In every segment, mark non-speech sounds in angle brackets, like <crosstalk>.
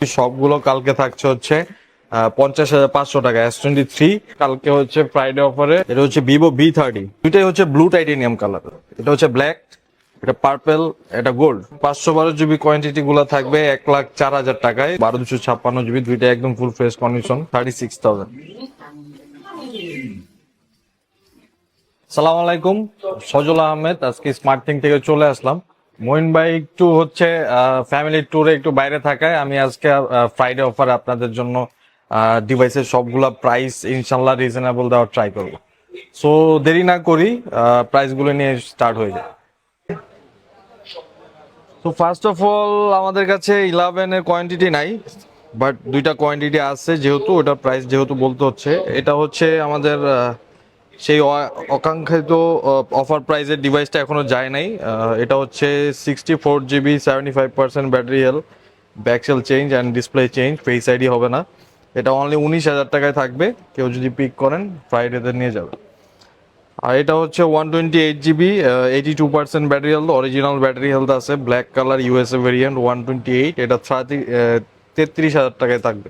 সবগুলো কালকে থাকছে হচ্ছে পঞ্চাশ হাজার পাঁচশো টাকা এস টোয়েন্টি থ্রি কালকে হচ্ছে ফ্রাইডে অফারে এটা হচ্ছে ভিভো বি থার্টি দুইটাই হচ্ছে ব্লু টাইটেনিয়াম কালার এটা হচ্ছে ব্ল্যাক এটা পার্পেল এটা গোল্ড পাঁচশো বারো জিবি কোয়ান্টিটি গুলো থাকবে এক লাখ চার হাজার টাকায়। বারো দুশো ছাপ্পান্ন জিবি দুইটা একদম full fresh condition thirty six thousand সালাম আলাইকুম, সজল আহমেদ, আজকে স্মার্ট থিং থেকে চলে আসলাম। মইন ভাই একটু হচ্ছে ফ্যামিলি ট্যুরে একটু বাইরে থাকায় আমি আজকে ফ্রাইডে অফার আপনাদের জন্য ডিভাইসের সবগুলা প্রাইস ইনশাল্লাহ রিজনেবল দেওয়ার ট্রাই করব। সো দেরি না করি প্রাইসগুলো নিয়ে স্টার্ট হয়ে যায় তো ফার্স্ট অফ অল আমাদের কাছে ইলেভেনের কোয়ান্টিটি নাই বাট দুইটা কোয়ান্টিটি আছে যেহেতু, ওটার প্রাইস যেহেতু বলতে হচ্ছে, এটা হচ্ছে আমাদের সেই অকাঙ্ক্ষিত অফার প্রাইজের ডিভাইসটা এখনও যায় নাই। এটা হচ্ছে sixty four GB seventy five percent battery health back shell change and display change face ID হবে না। এটা অনলি উনিশ হাজার টাকায় থাকবে, কেউ যদি পিক করেন ফ্রাইডেতে নিয়ে যাবে। আর এটা হচ্ছে one twenty eight GB eighty two percent battery health original battery health আছে black colour USA variant one twenty eight এটা তেত্রিশ হাজার টাকায় থাকবে।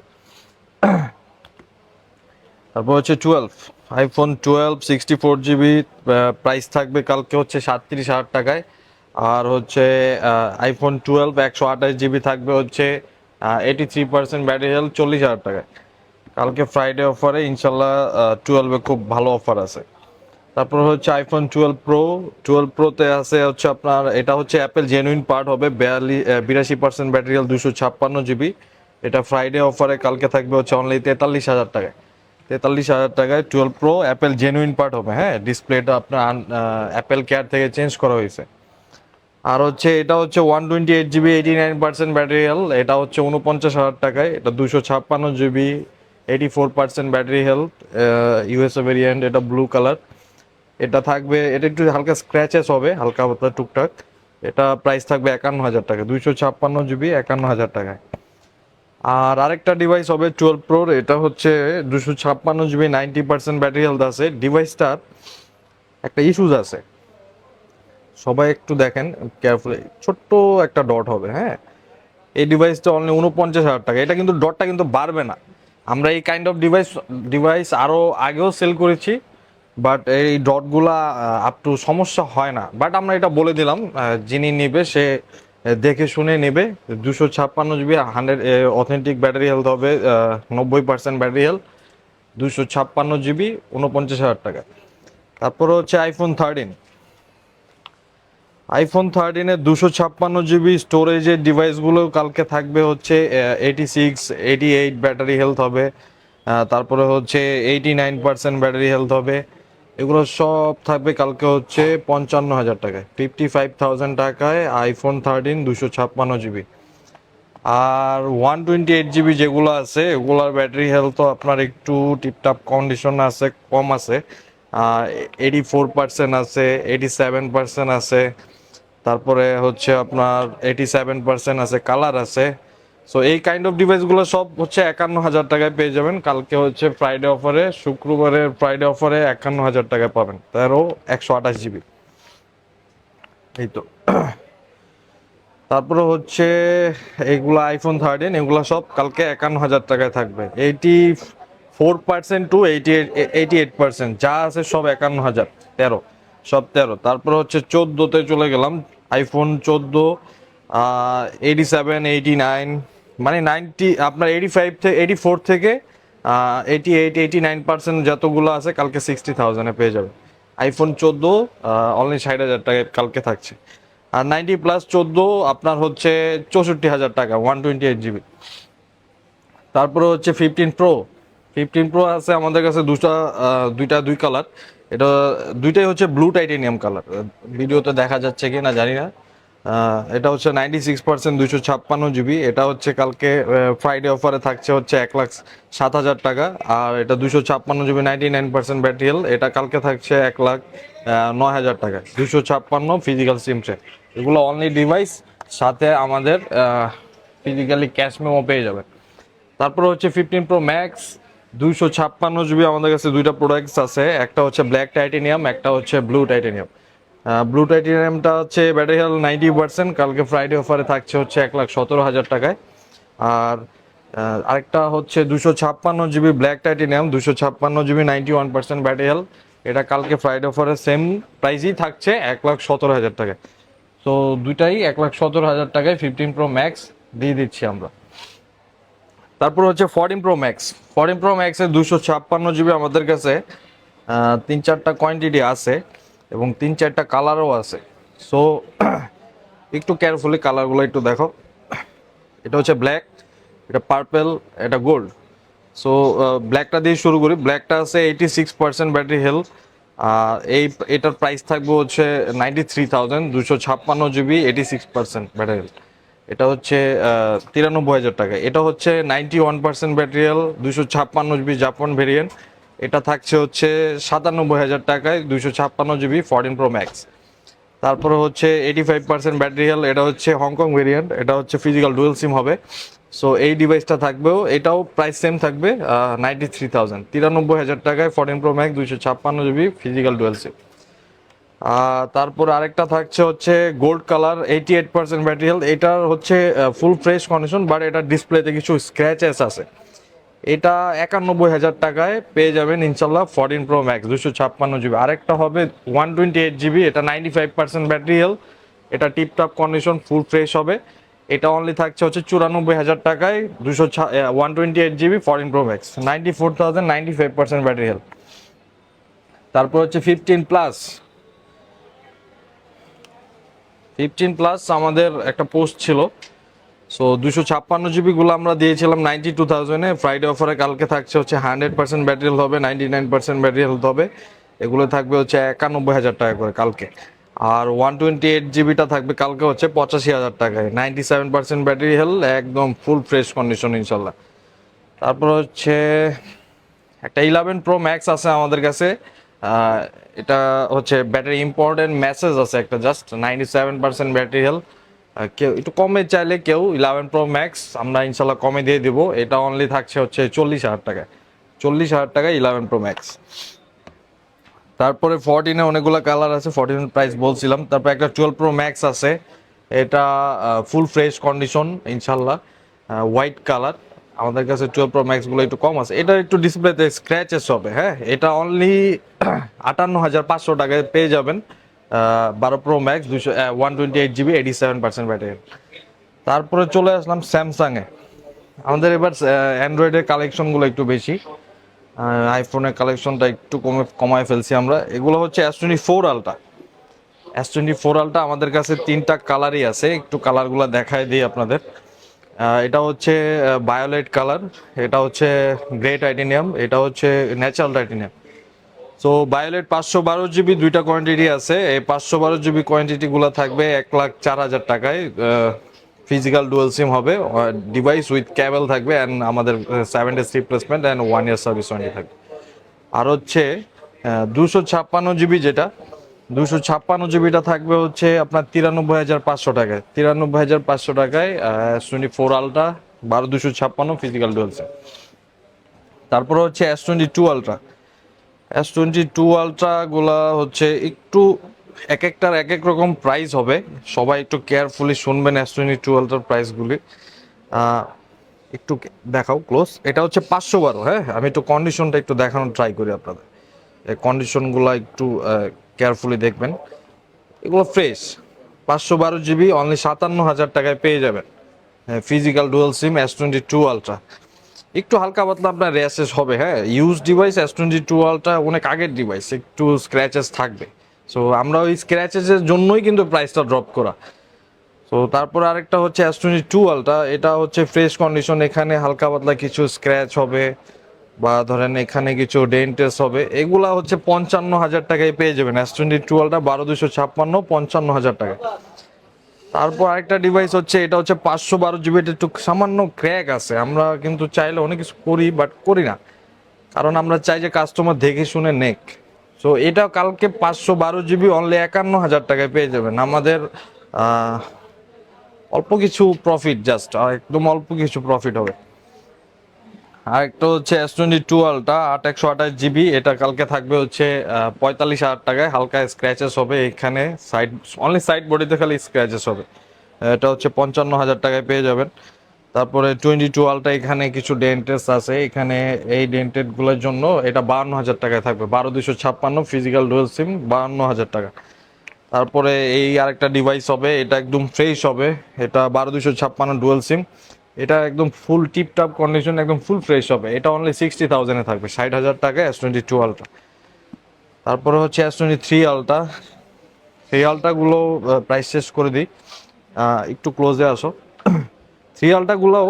তারপর হচ্ছে twelve iPhone twelve sixty four GB price থাকবে কালকে হচ্ছে সাতত্রিশ হাজার টাকায়। আর হচ্ছে আইফোন টুয়েলভ একশো আঠাশ জিবি থাকবে হচ্ছে eighty three percent battery health চল্লিশ হাজার টাকায়। কালকে ফ্রাইডে অফারে ইনশাল্লাহ টুয়েলভে খুব ভালো অফার আছে। তারপর হচ্ছে আইফোন টুয়েলভ প্রো টুয়েলভ প্রোতে আছে হচ্ছে আপনার, এটা হচ্ছে অ্যাপেল জেনুইন পার্ট হবে বিয়াল্লিশ বিরাশি পার্সেন্ট ব্যাটারি দুশো ছাপ্পান্ন জিবি এটা ফ্রাইডে অফারে কালকে থাকবে হচ্ছে অনলি তেতাল্লিশ হাজার টাকায়। তেতাল্লিশ হাজার টাকায় twelve pro Apple genuine part হবে হ্যাঁ? ডিসপ্লেটা আপনার অ্যাপেল কেয়ার থেকে চেঞ্জ করা হয়েছে। আর হচ্ছে, এটা হচ্ছে one twenty eight GB eighty nine percent battery health এটা হচ্ছে উনপঞ্চাশ হাজার টাকায়, এটা দুশো ছাপ্পান্ন GB eighty four percent battery health USA variant এটা ব্লু কালার এটা থাকবে, এটা একটু হালকা স্ক্র্যাচেস হবে, হালকা পাতলা টুকটাক। এটা প্রাইস থাকবে একান্ন হাজার টাকা দুইশো ছাপ্পান্ন জিবি একান্ন হাজার টাকায়। আর আরেকটা ডিভাইস হবে টুয়েলভ প্রোর এটা হচ্ছে দুশো ছাপ্পান্ন GB ninety percent battery health আছে। ডিভাইসটার একটা ইস্যুজ আছে। সবাই একটু দেখেন কেয়ারফুলি ছোট্ট একটা ডট হবে হ্যাঁ? এই ডিভাইসটা অনলি উনপঞ্চাশ হাজার টাকা। এটা কিন্তু ডটটা কিন্তু বাড়বে না। আমরা এই কাইন্ড অফ ডিভাইস ডিভাইস আরও আগেও সেল করেছি বাট এই ডটগুলা আপ টু সমস্যা হয় না। বাট আমরা এটা বলে দিলাম যিনি নেবে সে দেখে শুনে নেবে। দুশো ছাপ্পান্ন GB hundred authentic battery health হবে নব্বই পার্সেন্ট ব্যাটারি হেলথ দুশো ছাপ্পান্ন জিবি উনপঞ্চাশ হাজার টাকা। তারপর হচ্ছে আইফোন থার্টিন আইফোন থার্টিনের দুশো ছাপ্পান্ন জিবি স্টোরেজের ডিভাইসগুলো কালকে থাকবে হচ্ছে eighty six eighty eight battery health হবে তারপরে হচ্ছে eighty nine percent battery health হবে। এগুলো সব থাকবে কালকে হচ্ছে পঞ্চান্ন হাজার টাকায়। ফিফটি ফাইভ থাউজেন্ড টাকায় আইফোন থার্টিন দুশো ছাপ্পান্ন জিবি। আর ওয়ান টোয়েন্টি এইট জিবি যেগুলো আছে, এগুলোর ব্যাটারি হেলথ আপনার একটু টিপটাপ কন্ডিশন আছে, কম আছে। এইটি ফোর পার্সেন্ট আছে এইটি সেভেন পার্সেন্ট আছে। তারপরে হচ্ছে আপনার এইটি সেভেন পার্সেন্ট আছে কালার আছে। সো এই কাইন্ড অফ ডিভাইসগুলো সব হচ্ছে একান্ন হাজার টাকায় পেয়ে যাবেন। কালকে হচ্ছে ফ্রাইডে অফারে শুক্রবারের ফ্রাইডে অফারে একান্ন হাজার টাকায় পাবেন। তেরো, একশো আঠাশ জিবি। এই তো। তারপরে হচ্ছে এগুলো আইফোন থার্টিন এগুলো সব কালকে একান্ন হাজার টাকায় থাকবে। Eighty four percent to eighty eighty eight percent যা আছে সব একান্ন হাজার তেরো, সব তেরো। তারপরে হচ্ছে চোদ্দোতে চলে গেলাম আইফোন চোদ্দ এইটি সেভেন এইটি নাইন মানে নাইনটি, আপনার এইটি ফাইভ থেকে এইটি ফোর থেকে eighty eight eighty nine percent যতগুলো আছে কালকে সিক্সটি থাউজেন্ডে পেয়ে যাবে। আইফোন চোদ্দ অনলি ষাট হাজার টাকায় কালকে থাকছে। আর নাইনটি প্লাস চোদ্দ, আপনার হচ্ছে চৌষট্টি হাজার টাকা ওয়ান টোয়েন্টি এইট জিবি তারপরে হচ্ছে ফিফটিন প্রো ফিফটিন প্রো আছে আমাদের কাছে দুটা দুইটা দুই কালার এটা দুইটাই হচ্ছে ব্লু টাইটেনিয়াম কালার ভিডিওতে দেখা যাচ্ছে কি না জানি না। এটা হচ্ছে নাইনটি সিক্স পার্সেন্ট দুশো ছাপ্পান্ন জিবি। এটা হচ্ছে কালকে ফ্রাইডে অফারে থাকছে হচ্ছে এক লাখ সাত হাজার টাকা। আর এটা দুশো ছাপ্পান্ন জিবি নাইনটি নাইন পার্সেন্ট ব্যাটারিয়াল এটা কালকে থাকছে এক লাখ নয় হাজার টাকা। দুশো ছাপ্পান্ন ফিজিক্যাল সিমসে এগুলো অনলি ডিভাইস সাথে আমাদের ফিজিক্যালি ক্যাশ মেমো পেয়ে যাবে। তারপর হচ্ছে ফিফটিন প্রো ম্যাক্স দুইশো ছাপ্পান্ন জিবি আমাদের কাছে দুইটা প্রোডাক্টস আছে। একটা হচ্ছে ব্ল্যাক টাইটেনিয়াম একটা হচ্ছে ব্লু টাইটেনিয়াম ব্লু টাইটেনিয়ামটা হচ্ছে ব্যাটারি হেল নাইনটি পার্সেন্ট কালকে ফ্রাইডে অফারে থাকছে হচ্ছে এক লাখ সতেরো হাজার টাকায়। আর আরেকটা হচ্ছে দুশো ছাপ্পান্ন জিবি ব্ল্যাক টাইটেনিয়াম দুশো ছাপ্পান্ন GB ninety one percent battery health এটা কালকে ফ্রাইডে অফারে সেম প্রাইসই থাকছে এক লাখ সতেরো হাজার টাকায়। তো দুইটাই এক লাখ সতেরো হাজার টাকায় ফিফটিন প্রো ম্যাক্স দিয়ে দিচ্ছি আমরা। তারপর হচ্ছে fourteen pro max fourteen pro ম্যাক্সের দুশো ছাপ্পান্ন জিবি আমাদের কাছে তিন চারটা কোয়ান্টিটি আছে। এবং তিন চারটা কালারও আছে। সো একটু কেয়ারফুলি কালারগুলো একটু দেখো। এটা হচ্ছে ব্ল্যাক এটা পার্পেল এটা গোল্ড সো ব্ল্যাকটা দিয়ে শুরু করি। ব্ল্যাকটা আছে eighty six percent battery health আর এই, এটার প্রাইস থাকবে হচ্ছে নাইনটি থ্রি থাউজেন্ড দুশো ছাপ্পান্ন GB eighty six percent battery health এটা হচ্ছে তিরানব্বই হাজার টাকা। এটা হচ্ছে নাইনটি ওয়ান পার্সেন্ট ব্যাটারিয়াল দুশো ছাপ্পান্ন জিবি জাপান ভেরিয়েন্ট এটা থাকছে হচ্ছে সাতানব্বই হাজার টাকায় দুশো ছাপ্পান্ন জিবি ফোরটিন প্রো ম্যাক্স। তারপরে হচ্ছে এইটি ফাইভ পার্সেন্ট ব্যাটারিয়াল এটা হচ্ছে হংকং ভেরিয়েন্ট এটা হচ্ছে ফিজিক্যাল ডুয়েল সিম হবে। সো এই ডিভাইসটা থাকবেও, এটাও প্রাইস সেম থাকবে নাইনটি থ্রি থাউজেন্ড তিরানব্বই হাজার টাকায় ফোরটিন প্রো ম্যাক্স দুশো ছাপ্পান্ন জিবি ফিজিক্যাল ডুয়েল সিম তারপর আরেকটা থাকছে হচ্ছে gold colour eighty eight percent battery health এটার হচ্ছে ফুল ফ্রেশ কন্ডিশন বাট এটা ডিসপ্লেতে কিছু স্ক্র্যাচেস আছে। এটা একানব্বই হাজার টাকায় পেয়ে যাবেন ইনশাল্লাহ ফোরটিন প্রো ম্যাক্স দুশো ছাপ্পান্ন জিবি। আরেকটা হবে ওয়ান টোয়েন্টি এইট জিবি, এটা ninety five percent battery health এটা টিপটপ কন্ডিশন ফুল ফ্রেশ হবে। এটা অনলি থাকছে হচ্ছে চুরানব্বই হাজার টাকায় দুশো one twenty eight GB fourteen pro max ninety four thousand ninety five percent battery health তারপর হচ্ছে ফিফটিন প্লাস ফিফটিন প্লাস আমাদের একটা পোস্ট ছিল। সো দুশো ছাপ্পান্ন জিবিগুলো আমরা দিয়েছিলাম নাইনটি টু থাউজেন্ডে ফ্রাইডে অফারে কালকে থাকছে হচ্ছে হান্ড্রেড পার্সেন্ট ব্যাটারি হেলথ হবে, ninety nine percent battery health হবে। এগুলো থাকবে হচ্ছে একানব্বই হাজার টাকা করে কালকে। আর ওয়ান টোয়েন্টি এইট জিবিটা থাকবে কালকে হচ্ছে পঁচাশি হাজার টাকায়। Ninety seven percent battery health একদম ফুল ফ্রেশ কন্ডিশন ইনশাল্লাহ। তারপর হচ্ছে একটা ইলেভেন প্রো ম্যাক্স আছে আমাদের কাছে। এটা হচ্ছে ব্যাটারি ইম্পর্টেন্ট মেসেজ আছে একটা just ninety seven percent battery health কেউ একটু কমে চাইলে কেউ ইলেভেন প্রো ম্যাক্স আমরা ইনশাল্লাহ কমে দিয়ে দিব। এটা অনলি থাকছে হচ্ছে চল্লিশ হাজার টাকায়। চল্লিশ হাজার টাকায় ইলেভেন প্রো ম্যাক্স তারপরে ফোরটিনে অনেকগুলো কালার আছে ফোরটিন প্রাইস বলছিলাম। তারপর একটা টুয়েলভ প্রো ম্যাক্স আছে। এটা ফুল ফ্রেশ কন্ডিশন ইনশাল্লাহ। হোয়াইট কালার আমাদের কাছে টুয়েলভ প্রো ম্যাক্সগুলো একটু কম আছে। এটা একটু ডিসপ্লেতে স্ক্র্যাচেস হবে হ্যাঁ? এটা অনলি <clears throat> আটান্ন হাজার পাঁচশো টাকায় পেয়ে যাবেন। বারো প্রো ম্যাক্স দুশো one twenty eight GB eighty seven percent battery তারপরে চলে আসলাম স্যামসাংয়ে আমাদের এবার অ্যান্ড্রয়েডের কালেকশনগুলো একটু বেশি। আইফোনের কালেকশনটা একটু কমে, কমায় ফেলছি আমরা। এগুলো হচ্ছে S twenty four ultra S twenty four ultra আমাদের কাছে তিনটা কালারই আছে। একটু কালারগুলো দেখায় দিই আপনাদের। এটা হচ্ছে বায়োলেট কালার এটা হচ্ছে গ্রে টাইটেনিয়াম এটা হচ্ছে ন্যাচারাল টাইটেনিয়াম সো বায়োলেট পাঁচশো বারো জিবি দুইটা কোয়ান্টিটি আছে। এই পাঁচশো বারো জিবি কোয়ান্টিটিগুলো থাকবে এক লাখ চার হাজার টাকায়। ফিজিক্যাল ডুয়েল সিম হবে। ডিভাইস উইথ ক্যাবেল থাকবে অ্যান্ড আমাদের seven days replacement and one year service warranty থাকবে। আর হচ্ছে দুশো ছাপ্পান্ন জিবি যেটা দুশো ছাপ্পান্ন জিবিটা থাকবে হচ্ছে আপনার তিরানব্বই হাজার পাঁচশো টাকায়। তিরানব্বই হাজার পাঁচশো টাকায় টোয়েন্টি ফোর আলট্রা বারো দুশো ছাপ্পান্ন ফিজিক্যাল ডুয়েল সিম তারপর হচ্ছে S twenty two ultra S twenty two আলট্রাগুলা হচ্ছে একটু এক একটার এক এক রকম প্রাইস হবে। সবাই একটু কেয়ারফুলি শুনবেন এস টোয়েন্টি টু আলট্রার প্রাইসগুলি একটু দেখাও ক্লোজ এটা হচ্ছে পাঁচশো বারো হ্যাঁ? আমি একটু কন্ডিশনটা একটু দেখানোর ট্রাই করি আপনাদের। কন্ডিশনগুলো একটু কেয়ারফুলি দেখবেন। এগুলো ফ্রেশ পাঁচশো বারো জিবি অনলি সাতান্ন হাজার টাকায় পেয়ে যাবেন। Physical dual sim S twenty two ultra একটু হালকা পাতলা আপনার র্যাশেস হবে হ্যাঁ? Use device S twenty two অনেক আগের ডিভাইস একটু স্ক্র্যাচেস থাকবে। সো আমরা ওই স্ক্র্যাচেসের জন্যই কিন্তু প্রাইসটা ড্রপ করা। তো তারপর আরেকটা হচ্ছে এস টোয়েন্টি টু এটা হচ্ছে ফ্রেশ কন্ডিশন এখানে হালকা পাতলা কিছু স্ক্র্যাচ হবে, বা ধরেন এখানে কিছু ডেন্টেস হবে, এগুলা হচ্ছে পঞ্চান্ন হাজার টাকায় পেয়ে যাবেন। এস টোয়েন্টি টু বারো দুশো ছাপ্পান্ন, পঞ্চান্ন হাজার টাকা। তারপর আরেকটা ডিভাইস হচ্ছে, এটা হচ্ছে পাঁচশো বারো জিবি একটু সামান্য ক্র্যাক আছে। আমরা কিন্তু চাইলে অনেক কিছু করি বাট করি না। কারণ আমরা চাই যে কাস্টমার দেখে শুনে নেক। সো এটা কালকে পাঁচশো বারো জিবি অনলি একান্ন হাজার টাকায় পেয়ে যাবেন। আমাদের অল্প কিছু প্রফিট জাস্ট একদম অল্প কিছু প্রফিট হবে। আর একটা হচ্ছে এস টোয়েন্টি টুয়েলভটা আট একশো আঠাশ জিবি এটা কালকে থাকবে হচ্ছে পঁয়তাল্লিশ হাজার টাকায়, হালকা স্ক্র্যাচেস হবে এখানে সাইড অনলি সাইড বডিতে খালি স্ক্র্যাচেস হবে। এটা হচ্ছে পঞ্চান্ন হাজার টাকায় পেয়ে যাবেন। তারপরে টোয়েন্টি টু এখানে কিছু ডেন্টেস আছে, এখানে এই ডেন্টেডগুলোর জন্য এটা বাহান্ন হাজার টাকায় থাকবে, বারো দুশো ছাপ্পান্ন ফিজিক্যাল ডুয়েল সিম বাহান্ন হাজার টাকা। তারপরে এই আরেকটা ডিভাইস হবে, এটা একদম ফ্রেশ হবে, এটা বারো দুশো ছাপ্পান্ন ডুয়েল সিম এটা একদম ফুল টিপটপ কন্ডিশন একদম ফুল ফ্রেশ হবে। এটা অনলি সিক্সটি থাউজেন্ডে থাকবে, ষাট হাজার টাকা এস টোয়েন্টি টু আলটা তারপরে হচ্ছে এস টোয়েন্টি থ্রি আলটা সেই আলটাগুলো প্রাইস শেষ করে দিই। একটু ক্লোজে আসো। <clears throat> থ্রি আলটাগুলোও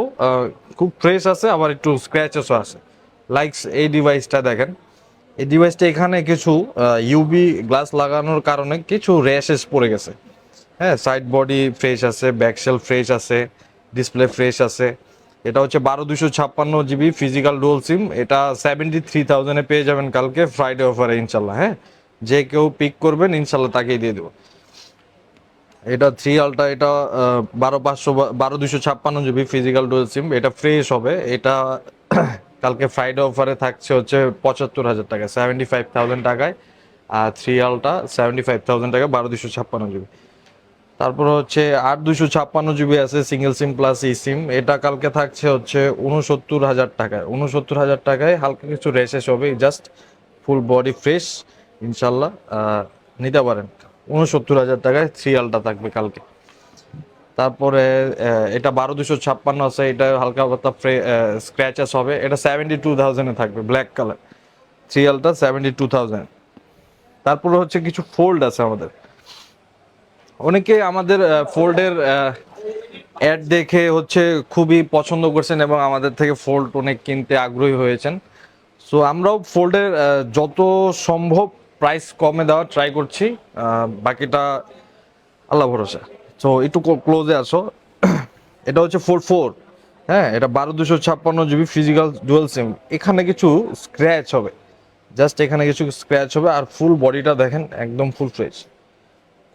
খুব ফ্রেশ আছে, আবার একটু স্ক্র্যাচেসও আছে। লাইকস এই ডিভাইসটা দেখেন। এই ডিভাইসটা এখানে কিছু ইউবি গ্লাস লাগানোর কারণে কিছু র্যাশেস পড়ে গেছে। হ্যাঁ সাইড বডি ফ্রেশ আছে ব্যাকশেল ফ্রেশ আছে। ডিসপ্লে ফ্রেশ আছে। এটা হচ্ছে বারো দুশো ছাপ্পান্ন জিবি ফিজিক্যাল ডোল সিম এটা সেভেন্টি থ্রি থাউজেন্ডে পেয়ে যাবেন কালকে ফ্রাইডে অফারে ইনশাল্লাহ হ্যাঁ? যে কেউ পিক করবেন, ইনশাল্লাহ তাকেই দিয়ে দেবো। এটা থ্রি আলটা এটা বারো পাঁচশো, বারো দুশো ছাপ্পান্ন জিবি ফিজিক্যাল ডুয়েল সিম এটা ফ্রেশ হবে। এটা <clears throat> কালকে ফ্রাইডে অফারে থাকছে হচ্ছে পঁচাত্তর হাজার টাকা সেভেন্টি ফাইভ থাউজেন্ড টাকায়। আর three ultra seventy five thousand টাকা, বারো দুশো ছাপ্পান্ন জিবি। তারপর হচ্ছে আট দুশো ছাপ্পান্ন জিবি আছে সিঙ্গেল সিম প্লাস ই সিম এটা কালকে থাকছে হচ্ছে উনসত্তর হাজার টাকায়। উনসত্তর হাজার টাকায় হালকা কিছু রেশেস হবে জাস্ট ফুল বডি ফ্রেশ ইনশাল্লাহ। নিতে পারেন। উনসত্তর হাজার টাকায় থ্রি আলটা থাকবে কালকে। তারপরে এটা বারো দুশো ছাপ্পান্ন আছে, এটা হালকা পাতা স্ক্র্যাচেস হবে। এটা সেভেন্টি টু থাউজেন্ডে থাকবে black colour three ultra seventy two thousand তারপরে হচ্ছে কিছু ফোল্ড আছে আমাদের। অনেকে আমাদের ফোল্ডের অ্যাড দেখে হচ্ছে খুবই পছন্দ করছেন এবং আমাদের থেকে ফোল্ড অনেক কিনতে আগ্রহী হয়েছেন। সো আমরাও ফোল্ডের যত সম্ভব প্রাইস কমে দেওয়ার ট্রাই করছি বাকিটা আল্লাহ ভরসা। সো একটু ক্লোজে আসো। <clears throat> এটা হচ্ছে ফোর ফোর হ্যাঁ এটা বারো দুশো ছাপ্পান্ন জিবি ফিজিক্যাল ডুয়েল সিম এখানে কিছু স্ক্র্যাচ হবে। জাস্ট এখানে কিছু স্ক্র্যাচ হবে আর ফুল বডিটা দেখেন, একদম ফুল ফ্রেশ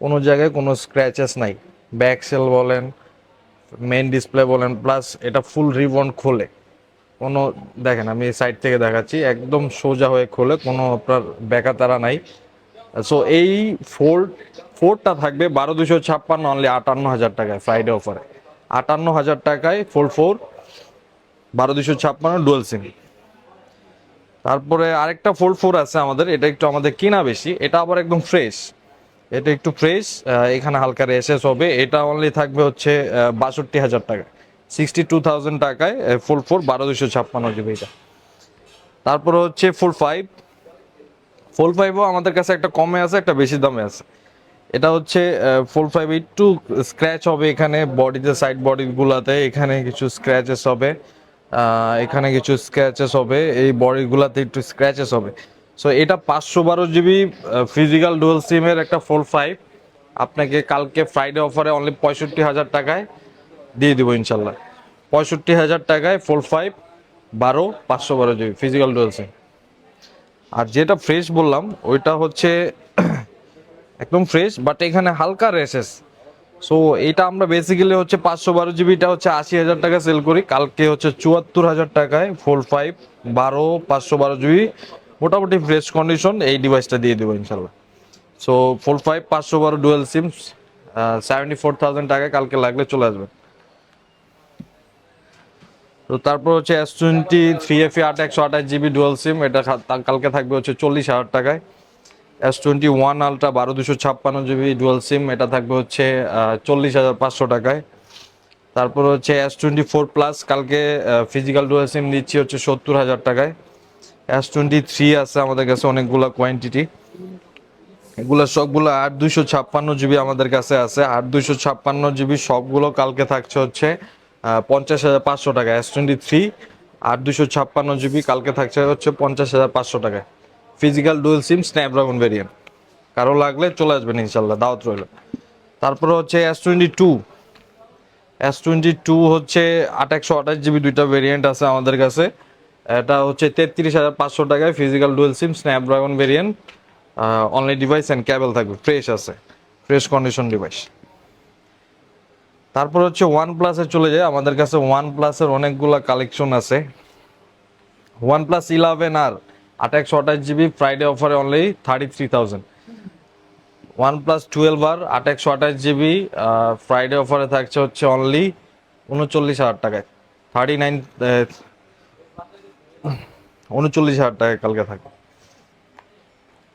কোনো জায়গায় কোনো স্ক্র্যাচেস নাই। ব্যাক সেল বলেন মেইন ডিসপ্লে বলেন প্লাস এটা ফুল রিবন খোলে। কোনো, দেখেন আমি সাইড থেকে দেখাচ্ছি, একদম সোজা হয়ে খোলে, কোনো আপনার বেকা তারা নাই। সো এই ফোল্ড ফোরটা থাকবে বারো দুশো ছাপ্পান্ন অনলি আটান্ন হাজার টাকায় ফ্রাইডে অফারে আটান্ন হাজার টাকায় ফোল্ড ফোর বারো দুশো ছাপ্পান্ন ডুয়েল সিম তারপরে আরেকটা ফোল্ড ফোর আছে আমাদের, এটা একটু আমাদের কিনা বেশি, এটা আবার একদম ফ্রেশ এটা একটু ফ্রেশ এখানে হালকা রেসেস হবে। এটা অনলি থাকবে হচ্ছে বাষট্টি হাজার টাকা। সিক্সটি টু থাউজেন্ড টাকায় ফুল ফোর বারো দুশো ছাপ্পান্ন জিবি এটা। তারপরে হচ্ছে ফুল ফাইভ ফুল ফাইভও আমাদের কাছে একটা কমে আছে, একটা বেশি দামে আছে। এটা হচ্ছে ফুল ফাইভ একটু স্ক্র্যাচ হবে এখানে বডিতে সাইড বডিগুলাতে এখানে কিছু স্ক্র্যাচেস হবে এখানে কিছু স্ক্র্যাচেস হবে। এই বডিগুলাতে একটু স্ক্র্যাচেস হবে। সো এটা পাঁচশো বারো জিবি ফিজিক্যাল ডুয়েল সিমের একটা ফোর ফাইভ আপনাকে কালকে ফ্রাইডে অফারে অনলি পঁয়ষট্টি হাজার টাকায় দিয়ে দিব ইনশাল্লাহ। পঁয়ষট্টি হাজার টাকায় ফোর ফাইভ বারো, পাঁচশো বারো জিবি ফিজিক্যাল ডুয়েল সিম আর যেটা ফ্রেশ বললাম, ওইটা হচ্ছে <clears throat> একদম ফ্রেশ বাট এখানে হালকা রেসেস। সো এটা আমরা বেসিক্যালি হচ্ছে পাঁচশো বারো জিবিটা হচ্ছে আশি হাজার টাকা সেল করি। কালকে হচ্ছে চুয়াত্তর হাজার টাকায় ফোর ফাইভ বারো, পাঁচশো বারো জিবি মোটামুটি ফ্রেশ কন্ডিশন এই ডিভাইসটা দিয়ে দেবো ইনশাল্লাহ। সো ফোর ফাইভ পাঁচশো বারো dual sim seventy four thousand টাকায় কালকে লাগলে চলে আসবে। তো তারপর হচ্ছে এস টোয়েন্টি থ্রি এফ আট একশো আঠাশ জিবি ডুয়েল সিম এটা কালকে থাকবে হচ্ছে চল্লিশ হাজার টাকায়। এস টোয়েন্টি ওয়ান আলট্রা বারো দুশো ছাপ্পান্ন জিবি ডুয়েল সিম এটা থাকবে হচ্ছে চল্লিশ হাজার পাঁচশো টাকায়। তারপর হচ্ছে এস টোয়েন্টি ফোর প্লাস কালকে ফিজিক্যাল ডুয়েল সিম দিচ্ছি হচ্ছে সত্তর হাজার টাকায়। এস টোয়েন্টি থ্রি আছে আমাদের কাছে অনেকগুলো কোয়ান্টিটি এগুলো সবগুলো আট দুইশো ছাপ্পান্ন জিবি আমাদের কাছে আছে। আট দুইশো ছাপ্পান্ন জিবি সবগুলো কালকে থাকছে হচ্ছে পঞ্চাশ হাজার পাঁচশো টাকা। এস টোয়েন্টি থ্রি আট দুইশো ছাপ্পান্ন জিবি কালকে থাকছে হচ্ছে পঞ্চাশ হাজার পাঁচশো টাকায় physical dual SIM Snapdragon variant কারও লাগলে চলে আসবেন ইনশাল্লাহ, দাওয়াত রইল। তারপরে হচ্ছে S twenty two S twenty two হচ্ছে আট একশো আঠাশ জিবি দুইটা ভেরিয়েন্ট আছে আমাদের কাছে। এটা হচ্ছে তেত্রিশ হাজার পাঁচশো টাকায় physical dual SIM Snapdragon variant online device and cable থাকবে ফ্রেশ আছে ফ্রেশ কন্ডিশন ডিভাইস তারপর হচ্ছে ওয়ান প্লাসে চলে যায় আমাদের কাছে ওয়ান প্লাসের অনেকগুলো কালেকশন আছে। ওয়ান প্লাস ইলেভেন আর আট একশো আঠাশ জিবি ফ্রাইডে অফারে only thirty three thousand one plus twelve আর আট একশো আঠাশ জিবি ফ্রাইডে অফারে থাকছে হচ্ছে অনলি উনচল্লিশ হাজার টাকায়। থার্টি নাইন উনচল্লিশ হাজার টাকা কালকে থাকবে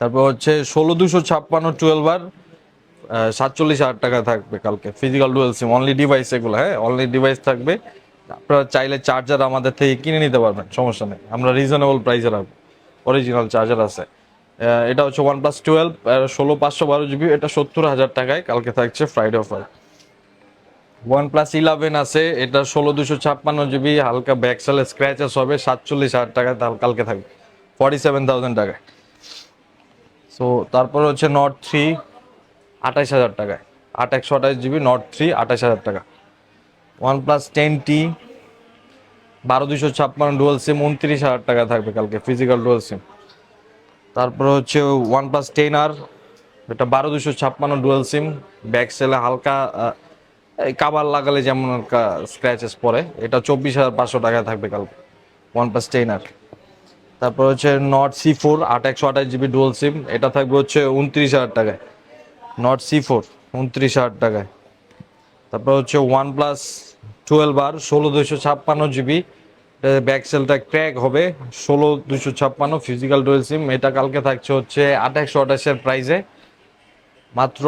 তারপর হচ্ছে ষোলো দুশো ছাপ্পান্ন টুয়েলভ আর সাতচল্লিশ হাজার টাকা থাকবে কালকে। Physical dual SIM only device এগুলো হ্যাঁ? অনলি ডিভাইস থাকবে। আপনারা চাইলে চার্জার আমাদের থেকে কিনে নিতে পারবেন, সমস্যা নেই। আমরা রিজনেবল প্রাইসে রাখব। অরিজিনাল চার্জার আছে। এটা হচ্ছে ওয়ান প্লাস টুয়েলভ ষোলো পাঁচশো বারো জিবি এটা সত্তর হাজার টাকায় কালকে থাকছে Friday offer one plus eleven আছে, এটা ষোলো দুশো ছাপ্পান্ন জিবি হালকা ব্যাক সালে স্ক্র্যাচেস হবে, সাতচল্লিশ হাজার টাকায় কালকে থাকবে ফর্টি সেভেন থাউজেন্ড টাকায়। সো তারপর হচ্ছে নট থ্রি আঠাশ হাজার টাকায়। আট একশো আঠাশ জিবি নট থ্রি আঠাশ হাজার টাকা। ওয়ান প্লাস টেন টি বারো দুশো ছাপ্পান্ন ডুয়াল সিম উনত্রিশ হাজার টাকা থাকবে কালকে ফিজিক্যাল ডুয়াল সিম তারপরে হচ্ছে ওয়ান প্লাস টেন আর এটা বারো দুশো ছাপ্পান্ন ডুয়াল সিম ব্যাক সেলে হালকা কাবার লাগালে যেমন স্ক্র্যাচেস পড়ে, এটা চব্বিশ হাজার পাঁচশো টাকায় থাকবে কালকে ওয়ান প্লাস টেন আর। তারপর হচ্ছে নট সি ফোর আট একশো আঠাশ জিবি ডুয়াল সিম এটা থাকবে হচ্ছে উনত্রিশ হাজার টাকায়। নট সি ফোর উনত্রিশ হাজার টাকায়। তারপর হচ্ছে ওয়ান প্লাস টুয়েলভ আর ষোলো দুশো ছাপ্পান্ন জিবি ব্যাক সেলটা ক্র্যাক হবে, ষোলো দুশো ছাপ্পান্ন ফিজিক্যাল ডুয়েল সিম এটা কালকে থাকছে হচ্ছে আঠাশশো আঠাশের প্রাইসে মাত্র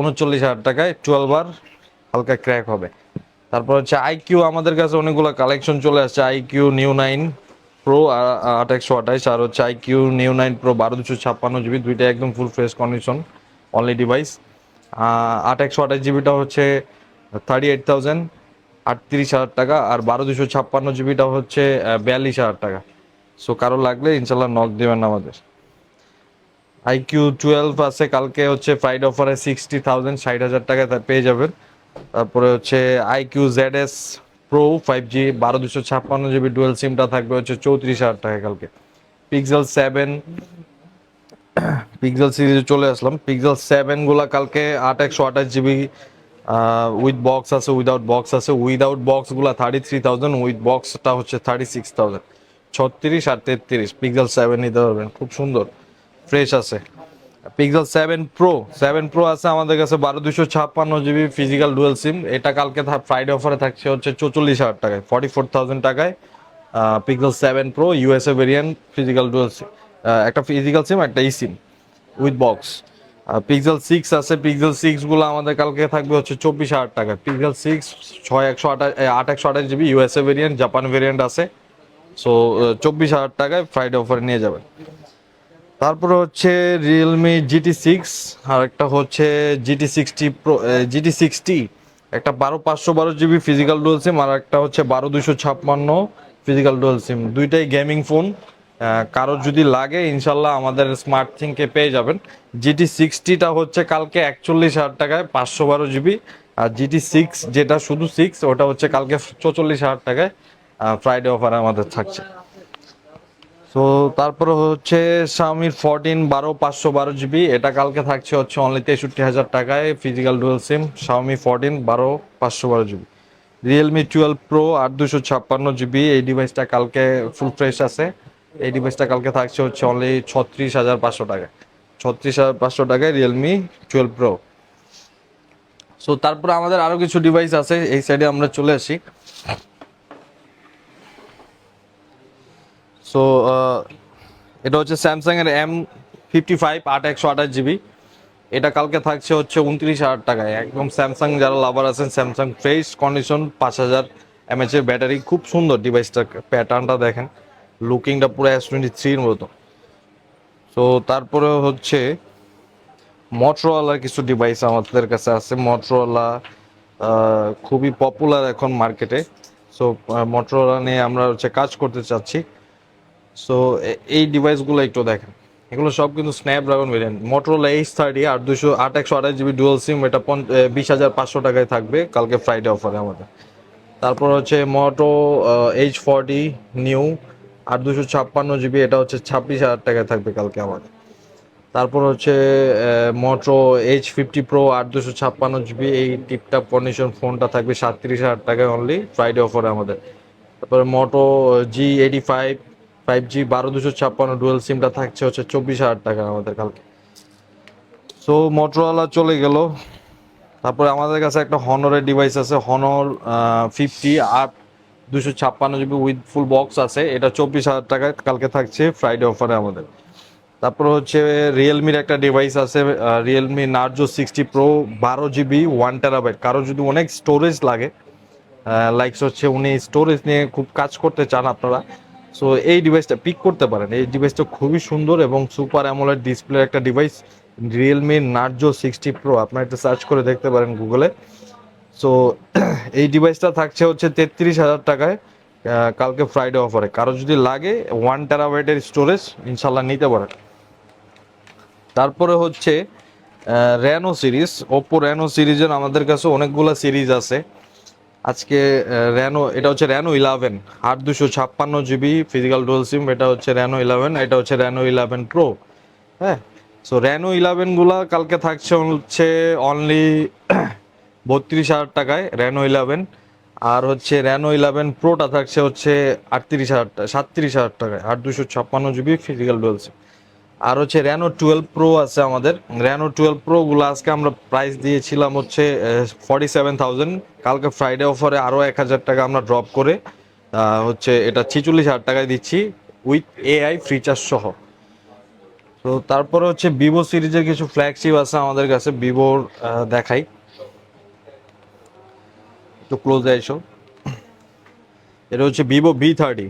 উনচল্লিশ হাজার টাকায়। টুয়েলভ আর হালকা ক্র্যাক হবে। তারপর হচ্ছে আইকিউ আমাদের কাছে অনেকগুলো কালেকশন চলে আসছে আইকিউ নিউ নাইন প্রো আট একশো আঠাইশ আর হচ্ছে আইকিউ নিউ নাইন প্রো বারো দুশো ছাপ্পান্ন জিবি দুইটা একদম full fresh condition only device আট একশো আঠাশ জিবিটা হচ্ছে থার্টি এইট থাউজেন্ড আটত্রিশ হাজার টাকা, আর বারো দুশো ছাপ্পান্ন জিবিটা হচ্ছে বিয়াল্লিশ হাজার টাকা। সো কারও লাগলে ইনশাল্লাহ নক দেবেন আমাদের। আইকিউ টুয়েলভ আছে, কালকে হচ্ছে ফ্রাইড অফারে সিক্সটি থাউজেন্ড ষাট হাজার টাকা পেয়ে যাবেন। তারপরে হচ্ছে iQOO Z S pro five G বারো দুশো ছাপ্পান্ন জিবি ডুয়েল সিমটা থাকবে হচ্ছে চৌত্রিশ হাজার টাকা কালকে। পিক্সেল সেভেন পিক্সেল সিরিজে চলে আসলাম। পিক্সেল সেভেনগুলা কালকে আট একশো আঠাশ জিবি উইথ বক্স আছে উইদাউট বক্স আছে। উইদাউট বক্সগুলা থার্টি থ্রি থাউজেন্ড উইথ বক্সটা হচ্ছে থার্টি সিক্স থাউজেন্ড ছত্রিশ আর তেত্রিশ পিক্সেল সেভেন নিতে পারবেন। খুব সুন্দর। ফ্রেশ আছে। Pixel seven pro seven pro আছে আমাদের কাছে বারো দুশো ছাপ্পান্ন জিবি ফিজিক্যাল ডুয়েল সিম এটা কালকে ফ্রাইডে অফারে থাকছে হচ্ছে চৌচল্লিশ হাজার টাকায় ফর্টি ফোর থাউজেন্ড টাকায় Pixel seven pro USA variant physical dual SIM একটা ফিজিক্যাল সিম একটা E SIM with box Pixel six আছে পিক্সেল সিক্সগুলো আমাদের কালকে থাকবে হচ্ছে চব্বিশ হাজার টাকা পিক্সেল সিক্স ছয় একশো আঠাশ, আট একশো আঠাশ GB USA variant Japan variant আছে। সো চব্বিশ হাজার টাকায় ফ্রাইডে অফারে নিয়ে যাবেন। তারপরে হচ্ছে রিয়েলমি জিটি সিক্স আর একটা হচ্ছে GT sixty pro GT sixty একটা বারো পাঁচশো বারো জিবি ফিজিক্যাল ডুয়েল সিম আর একটা হচ্ছে বারো দুশো ছাপ্পান্ন ফিজিক্যাল ডুয়েল সিম দুইটাই গেমিং ফোন কারোর যদি লাগে, ইনশাল্লাহ আমাদের স্মার্ট থিংকে পেয়ে যাবেন। জিটি সিক্সটিটা হচ্ছে কালকে একচল্লিশ হাজার টাকায় পাঁচশো বারো জিবি, আর জিটি সিক্স যেটা শুধু সিক্স ওটা হচ্ছে কালকে চৌচল্লিশ হাজার টাকায় ফ্রাইডে অফার আমাদের থাকছে। তো তারপরে হচ্ছে শাওমির ফোরটিন বারো পাঁচশো বারো জিবি এটা কালকে থাকছে হচ্ছে অনলি তেষট্টি হাজার টাকায় physical dual SIM Xiaomi fourteen বারো পাঁচশো বারো জিবি রিয়েলমি টুয়েলভ প্রো আট দুশো ছাপ্পান্ন জিবি এই ডিভাইসটা কালকে ফুল ফ্রেশ আছে। এই ডিভাইসটা কালকে থাকছে হচ্ছে অনলি ছত্রিশ হাজার পাঁচশো টাকায়। ছত্রিশ হাজার পাঁচশো টাকায় রিয়েলমি টুয়েলভ প্রো সো তারপরে আমাদের আরও কিছু ডিভাইস আছে, এই সাইডে আমরা চলে আসি। সো এটা হচ্ছে স্যামসাং এর এম ফিফটি ফাইভ আট একশো আঠাশ জিবি এটা কালকে থাকছে হচ্ছে উনত্রিশ হাজার টাকায়। একদম স্যামসাং যারা লাভার আছেন স্যামসাং ফ্রেশ কন্ডিশন পাঁচ হাজার এমএচ এর ব্যাটারি খুব সুন্দর ডিভাইসটার প্যাটার্নটা দেখেন। লুকিংটা পুরো এস টোয়েন্টি থ্রির মতো। সো তারপরে হচ্ছে মটরওয়ালার কিছু ডিভাইস আমাদের কাছে আছে। মটরওয়ালা খুবই পপুলার এখন মার্কেটে সো মটরওয়ালা নিয়ে আমরা হচ্ছে কাজ করতে চাচ্ছি। সো এই ডিভাইসগুলো একটু দেখেন। এগুলো সব কিন্তু Snapdragon variant Motorola Edge thirty আর দুশো আট একশো আঠাশ জিবি ডুয়াল সিম এটা বিশ হাজার পাঁচশো টাকায় থাকবে কালকে ফ্রাইডে অফারে আমাদের। তারপর হচ্ছে মোটো এইচ ফর্টি নিউ আর দুশো ছাপ্পান্ন জিবি, এটা হচ্ছে ছাব্বিশ হাজার টাকায় থাকবে কালকে আমাদের। তারপর হচ্ছে মোটো এইচ ফিফটি প্রো আট দুশো ছাপ্পান্ন জিবি, এই টিপটাপ কন্ডিশন ফোনটা থাকবে সাতত্রিশ হাজার টাকায় অনলি ফ্রাইডে অফারে আমাদের। তারপরে মোটো জি এইটি ফাইভ ফাইভ জি বারো দুশো ছাপ্পান্ন ডুয়েল সিমটা থাকছে হচ্ছে চব্বিশ হাজার টাকা আমাদের কালকে। সো মোটরওয়ালা চলে গেল। তারপরে আমাদের কাছে একটা হনরের ডিভাইস আছে হনর ফিফটি আট দুশো ছাপ্পান্ন জিবি উইথ ফুল বক্স আছে। এটা চব্বিশ হাজার টাকায় কালকে থাকছে ফ্রাইডে অফারে আমাদের। তারপর হচ্ছে রিয়েলমির একটা ডিভাইস আছে রিয়েলমি নার্জো সিক্সটি প্রো বারো জিবি ওয়ান টেরাবাইট কারও যদি অনেক স্টোরেজ লাগে লাইকস হচ্ছে, উনি স্টোরেজ নিয়ে খুব কাজ করতে চান আপনারা সো এই ডিভাইসটা পিক করতে পারেন। এই ডিভাইসটা খুবই সুন্দর এবং সুপার অ্যামোলেড ডিসপ্লে একটা device Realme Narzo sixty pro আপনারা একটা সার্চ করে দেখতে পারেন গুগলে সো <clears throat> এই ডিভাইসটা থাকছে হচ্ছে তেত্রিশ হাজার টাকায় কালকে ফ্রাইডে অফারে কারও যদি লাগে ওয়ান টেরাবাইটের স্টোরেজ ইনশাল্লাহ নিতে পারেন। তারপরে হচ্ছে র্যানো সিরিজ ওপো র্যানো সিরিজের আমাদের কাছে অনেকগুলো সিরিজ আছে। আজকে র্যানো এটা হচ্ছে র্যানো ইলেভেন আট দুশো ছাপ্পান্ন জিবি ফিজিক্যাল ডোল সিম এটা হচ্ছে র্যানো ইলেভেন এটা হচ্ছে র্যানো ইলেভেন প্রো হ্যাঁ? সো র্যানো ইলেভেনগুলো কালকে থাকছে হচ্ছে অনলি <coughs> বত্রিশ হাজার টাকায় র্যানো ইলেভেন আর হচ্ছে র্যানো ইলেভেন প্রোটা থাকছে হচ্ছে আটত্রিশ হাজার টাকা সাতত্রিশ হাজার টাকায়। আট দুশো ছাপ্পান্ন জিবি ফিজিক্যাল ডোল সিম আর হচ্ছে র্যানো টুয়েলভ প্রো আছে আমাদের। র্যানো টুয়েলভ প্রো গুলো আজকে আমরা প্রাইস দিয়েছিলাম হচ্ছে ফর্টি সেভেন থাউজেন্ড কালকে ফ্রাইডে অফারে আরও এক হাজার টাকা আমরা ড্রপ করে হচ্ছে এটা ছিচল্লিশ হাজার টাকায় দিচ্ছি উইথ এআই ফ্রি চার্জ সহ। তো তারপরে হচ্ছে ভিভো সিরিজের কিছু ফ্ল্যাগশিপ আছে আমাদের কাছে ভিভোর দেখাই। একটু ক্লোজ এসো এটা হচ্ছে Vivo V thirty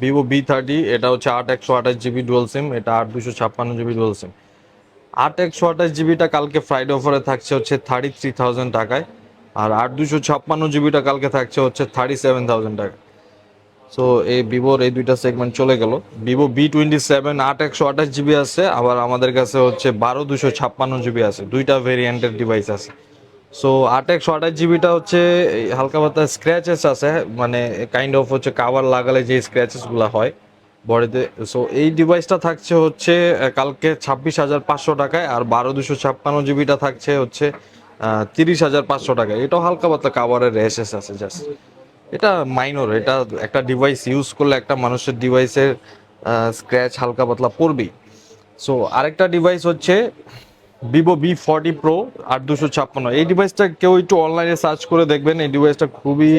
Vivo V thirty এটা হচ্ছে আট একশো আঠাশ জিবি ডুয়াল সিম এটা আট দুশো ছাপ্পান্ন জিবি ডুয়াল সিম আট একশো আঠাশ জিবিটা কালকে ফ্রাইডে অফারে থাকছে হচ্ছে থার্টি থ্রি থাউজেন্ড টাকায়, আর আট দুশো ছাপ্পান্ন জিবিটা কালকে থাকছে হচ্ছে থার্টি সেভেন থাউজেন্ড টাকা সো এই ভিভোর এই দুইটা সেগমেন্ট চলে গেল। ভিভো বি টোয়েন্টি সেভেন আট একশো আঠাশ জিবি আছে, আবার আমাদের কাছে হচ্ছে বারো দুশো ছাপ্পান্ন জিবি আছে, দুইটা ভেরিয়েন্টের ডিভাইস আছে। সো আট একশো আঠাশ জিবিটা হচ্ছে হালকা পাতা স্ক্র্যাচেস আছে মানে কাইন্ড অফ হচ্ছে কাভার লাগালে যে স্ক্র্যাচেসগুলো হয় বডিতে। সো এই ডিভাইসটা থাকছে হচ্ছে কালকে ছাব্বিশ হাজার পাঁচশো টাকায় আর বারো দুশো ছাপ্পান্ন জিবিটা থাকছে হচ্ছে তিরিশ হাজার পাঁচশো টাকায়। এটাও হালকা পাতলা কাভারের রেসেস আছে জাস্ট এটা মাইনর এটা একটা ডিভাইস ইউজ করলে একটা মানুষের ডিভাইসের স্ক্র্যাচ হালকা পাতলা পড়বেই। সো আরেকটা ডিভাইস হচ্ছে ভিভো বি ফর্টি প্রো আট দুশো ছাপ্পান্ন। এই ডিভাইসটা কেউ একটু অনলাইনে সার্চ করে দেখবেন। এই ডিভাইসটা খুবই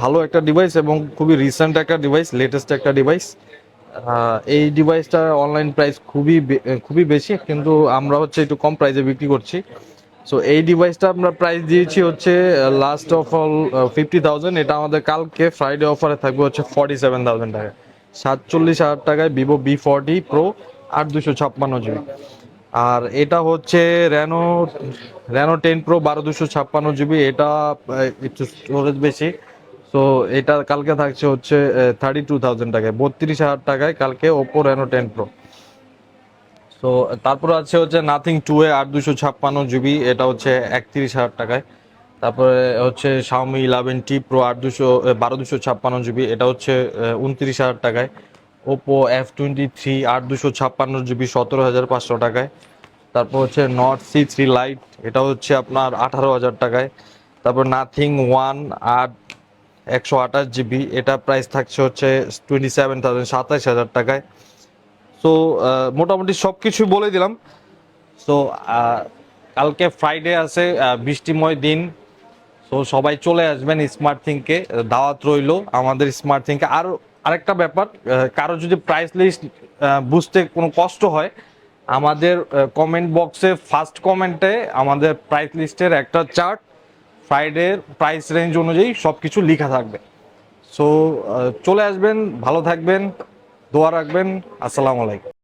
ভালো একটা ডিভাইস এবং খুবই রিসেন্ট একটা ডিভাইস লেটেস্ট একটা ডিভাইস এই ডিভাইসটা অনলাইন প্রাইস খুবই খুবই বেশি, কিন্তু আমরা হচ্ছে একটু কম প্রাইসে বিক্রি করছি। সো এই ডিভাইসটা আমরা প্রাইস দিয়েছি হচ্ছে last of all fifty thousand এটা আমাদের কালকে ফ্রাইডে অফারে থাকবে হচ্ছে ফর্টি সেভেন থাউজেন্ড টাকা। সাতচল্লিশ হাজার টাকায় ভিভো বি ফর্টি প্রো আট দুশো ছাপ্পান্ন জিবি আর এটা হচ্ছে র্যানো র্যানো টেন প্রো বারো দুশো ছাপ্পান্ন জিবি, এটা একটু স্টোরেজ বেশি। সো এটা কালকে থাকছে হচ্ছে থার্টি টু থাউজেন্ড টাকায়, বত্রিশ হাজার টাকায় কালকে Oppo Reno ten pro so তারপর আছে হচ্ছে নাথিং টু এ আট দুশো ছাপ্পান্ন জিবি, এটা হচ্ছে একত্রিশ হাজার টাকায়। তারপরে হচ্ছে শাওমি ইলেভেন টি প্রো আট দুশো বারো দুশো ছাপ্পান্ন জিবি, এটা হচ্ছে উনত্রিশ হাজার টাকায়। ওপো এফ টোয়েন্টি থ্রি আট দুশো ছাপ্পান্ন জিবি সতেরো হাজার পাঁচশো টাকায়। তারপর হচ্ছে নট সি থ্রি লাইট এটা হচ্ছে আপনার আঠারো হাজার টাকায়। তারপর নাথিং ওয়ান আট একশো আঠাশ জিবি, এটা প্রাইস থাকছে হচ্ছে টোয়েন্টি সেভেন থাউজেন্ড সাতাশ হাজার টাকায়। সো মোটামুটি সব কিছু বলে দিলাম। সো কালকে ফ্রাইডে আছে বৃষ্টিময় দিন। সো সবাই চলে আসবেন স্মার্ট থিংকে দাওয়াত রইল আমাদের স্মার্ট থিংকে আর আরেকটা ব্যাপার কারও যদি প্রাইস লিস্ট বুঝতে কোনো কষ্ট হয়, আমাদের কমেন্ট বক্সে ফার্স্ট কমেন্টে আমাদের প্রাইস লিস্টের একটা চার্ট ফ্রাইডের প্রাইস রেঞ্জ অনুযায়ী সব কিছু লেখা থাকবে। সো চলে আসবেন, ভালো থাকবেন, দোয়া রাখবেন, আসসালামু আলাইকুম।